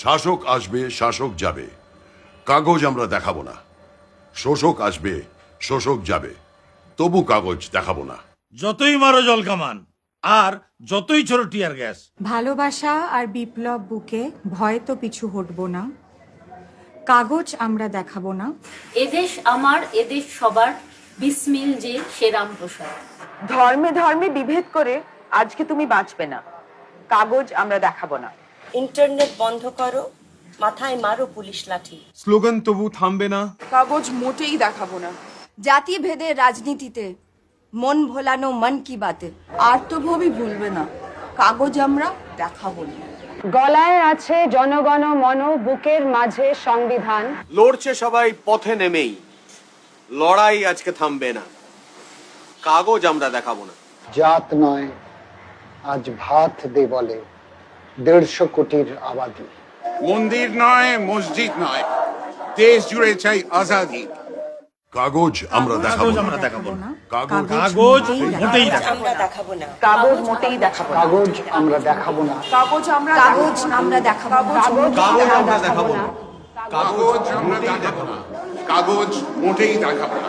শাসক আসবে শাসক যাবে। কাগজ আমরা দেখাবো না। শোষক আসবে শোষক যাবে। তবু কাগজ দেখাবো না। যতই মারো জল কামান আর যতই ছোট টিয়ার গ্যাস। ভালোবাসা আর বিপ্লব বুকে ভয় তো পিছু হটবো না। কাগজ আমরা দেখাবো না। এদেশ আমার এদেশ সবার। বিসমিল যে সে রামপ্রসাদ। ধর্মে ধর্মে বিভেদ করে আজকে তুমি বাঁচবে না। কাগজ আমরা দেখাবো না। ইন্টারনেট বন্ধ করো মাথায় মারো পুলিশ লাঠি। স্লোগান তবু থামবে না। কাগজ মোটেই দেখাবো না। জাতি ভেদের রাজনীতিতে মন ভোলানো মন কি বাতে। আর্তভবি ভুলবে না। কাগজ আমরা দেখাবো না। গলায় আছে জনগণ মন বুকের মাঝে সংবিধান। লড়ছে সবাই পথে নেমেই। লড়াই আজকে থামবে না। কাগজ আমরা দেখাবো না। জাত নয় আজ ভাত দে বলে। দেড়শো কোটির আবাদি মন্দির নয় মসজিদ নয় দেশ জুড়ে চাই আজাদি কাগজ আমরা দেখাবো কাগজ আমরা দেখাবো না কাগজ কাগজ মোটেই দেখাবো আমরা দেখাবো না কাগজ মোটেই দেখাবো কাগজ আমরা দেখাবো না কাগজ আমরা কাগজ আমরা দেখাবো। কাগজ আমরা দেখাবো না কাগজ আমরা দেখাবো না কাগজ মোটেই দেখাবো না